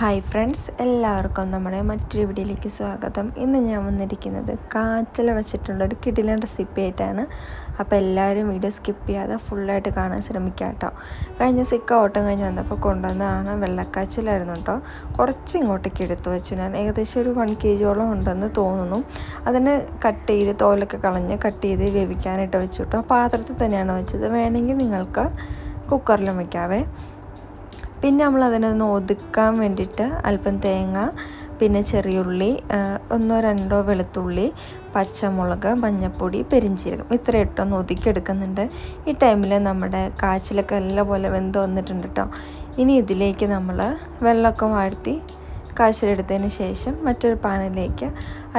Hi friends എല്ലാവർക്കും നമ്മുടെ മറ്റൊരു വീഡിയോയിലേക്ക് സ്വാഗതം. ഇന്ന് ഞാൻ വന്നിരിക്കുന്നത് കാച്ചല വെച്ചിട്ടുള്ള ഒരു കിടിലൻ റെസിപ്പി ആയിട്ടാണ്. അപ്പോൾ എല്ലാവരും വീഡിയോ സ്കിപ്പ് ചെയ്യാതെ ഫുള്ളായിട്ട് കാണാൻ ശ്രമിക്കുക കേട്ടോ കഴിഞ്ഞ ദിവസം ഇക്ക ഓട്ടം കഴിഞ്ഞ് വന്നപ്പോൾ കൊണ്ടുവന്നതാണ് വെള്ളക്കാച്ചിലായിരുന്നു കേട്ടോ കുറച്ച് ഇങ്ങോട്ടേക്ക് എടുത്തു വെച്ചു. ഞാൻ ഏകദേശം ഒരു വൺ കെ ജിയോളം ഉണ്ടെന്ന് തോന്നുന്നു. അതിനെ കട്ട് ചെയ്ത് തോലൊക്കെ കളഞ്ഞ് കട്ട് ചെയ്ത് വേവിക്കാനായിട്ട് വെച്ചു കേട്ടോ പാത്രത്തിൽ തന്നെയാണ് വെച്ചത്. വേണമെങ്കിൽ നിങ്ങൾക്ക് കുക്കറിലും വയ്ക്കാവേ പിന്നെ നമ്മൾ അതിനൊന്ന് ഒതുക്കാൻ വേണ്ടിയിട്ട് അല്പം തേങ്ങ പിന്നെ ചെറിയുള്ളി ഒന്നോ രണ്ടോ വെളുത്തുള്ളി പച്ചമുളക് മഞ്ഞപ്പൊടി പെരിഞ്ചീരകം ഇത്ര ഇട്ടൊന്ന് ഒതുക്കിയെടുക്കുന്നുണ്ട്. ഈ ടൈമിൽ നമ്മുടെ കാച്ചിലൊക്കെ നല്ല പോലെ വെന്ത് വന്നിട്ടുണ്ട് കേട്ടോ ഇനി ഇതിലേക്ക് നമ്മൾ വെള്ളമൊക്കെ വാഴ്ത്തി കാച്ചിലെടുത്തതിന് ശേഷം മറ്റൊരു പാനിലേക്ക്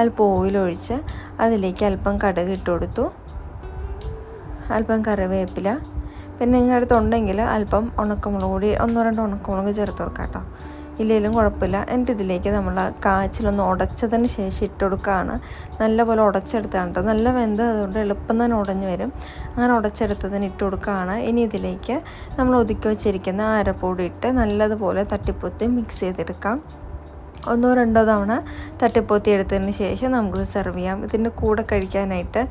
അല്പം ഓയിലൊഴിച്ച് അതിലേക്ക് അല്പം കടുക് ഇട്ട് കൊടുത്തു. അല്പം കറിവേപ്പില പിന്നെ നിങ്ങളുടെ അടുത്തുണ്ടെങ്കിൽ അല്പം ഉണക്കമുളക് കൂടി ഒന്നോ രണ്ടോ ഉണക്കമുളക് ചേർത്ത് കൊടുക്കാം കേട്ടോ. ഇല്ലെങ്കിലും കുഴപ്പമില്ല. എന്നിട്ട് ഇതിലേക്ക് നമ്മൾ കാച്ചിലൊന്ന് ഉടച്ചതിന് ശേഷം ഇട്ട് കൊടുക്കുകയാണ്. നല്ലപോലെ ഉടച്ചെടുത്താണ് കേട്ടോ. നല്ല വെന്ത് അതുകൊണ്ട് എളുപ്പം തന്നെ ഉടഞ്ഞു വരും. അങ്ങനെ ഉടച്ചെടുത്തതിന് ഇട്ട് കൊടുക്കുകയാണ്. ഇനി ഇതിലേക്ക് നമ്മൾ ഒതുക്കി വെച്ചിരിക്കുന്ന അരപ്പൊടി ഇട്ട് നല്ലതുപോലെ തട്ടിപ്പൊത്തി മിക്സ് ചെയ്തെടുക്കാം. ഒന്നോ രണ്ടോ തവണ തട്ടിപ്പൊത്തി എടുത്തതിന് ശേഷം നമുക്ക് സെർവ് ചെയ്യാം. ഇതിന്റെ കൂടെ കഴിക്കാനായിട്ട്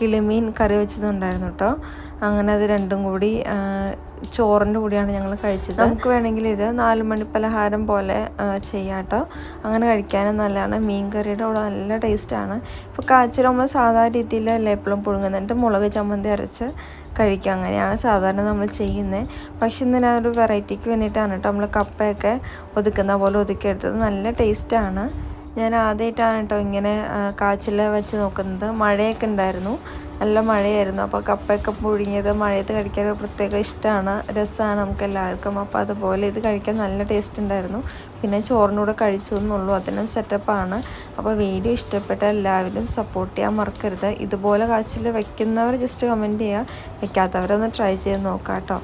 കിളിമീൻ കറി വെച്ചതുണ്ടായിരുന്നു കേട്ടോ അങ്ങനെ അത് രണ്ടും കൂടി ചോറിന്റെ കൂടിയാണ് ഞങ്ങൾ കഴിച്ചത്. നമുക്ക് വേണമെങ്കിൽ ഇത് നാല് മണി പലഹാരം പോലെ ചെയ്യാം കേട്ടോ അങ്ങനെ കഴിക്കാനും നല്ലതാണ്. മീൻ കറിയുടെ കൂടെ നല്ല ടേസ്റ്റാണ് ഇപ്പോൾ കാച്ചിൽ നമ്മൾ സാധാരണ രീതിയിൽ എപ്പോഴും പുഴുങ്ങുന്നുണ്ട് മുളക് ചമ്മന്തി അരച്ച് കഴിക്കുക അങ്ങനെയാണ് സാധാരണ നമ്മൾ ചെയ്യുന്നത് പക്ഷെ ഇന്ന് ഒരു വെറൈറ്റിക്ക് വേണ്ടിയിട്ടാണ് കേട്ടോ നമ്മൾ കപ്പയൊക്കെ ഒതുക്കുന്ന പോലെ ഒതുക്കിയെടുത്തത് നല്ല ടേസ്റ്റാണ് ഞാൻ ആദ്യമായിട്ടാണ് കേട്ടോ ഇങ്ങനെ കാച്ചിൽ വെച്ച് നോക്കുന്നത്. മഴയൊക്കെ ഉണ്ടായിരുന്നു. നല്ല മഴയായിരുന്നു. അപ്പോൾ കപ്പയൊക്കെ പുഴുങ്ങിയത് മഴയത്ത് കഴിക്കാൻ ഒരു പ്രത്യേക ഇഷ്ടമാണ്. രസമാണ് നമുക്ക് എല്ലാവർക്കും. അപ്പോൾ അതുപോലെ ഇത് കഴിക്കാൻ നല്ല ടേസ്റ്റ് ഉണ്ടായിരുന്നു. പിന്നെ ചോറിനൂടെ കഴിച്ചു എന്നുള്ളൂ. അതിനും സെറ്റപ്പാണ് അപ്പോൾ വീഡിയോ ഇഷ്ടപ്പെട്ട എല്ലാവരും സപ്പോർട്ട് ചെയ്യാൻ മറക്കരുത്. ഇതുപോലെ കാച്ചിൽ വെക്കുന്നവർ ജസ്റ്റ് കമന്റ് ചെയ്യുക. വെക്കാത്തവരൊന്ന് ട്രൈ ചെയ്ത് നോക്കാം കേട്ടോ.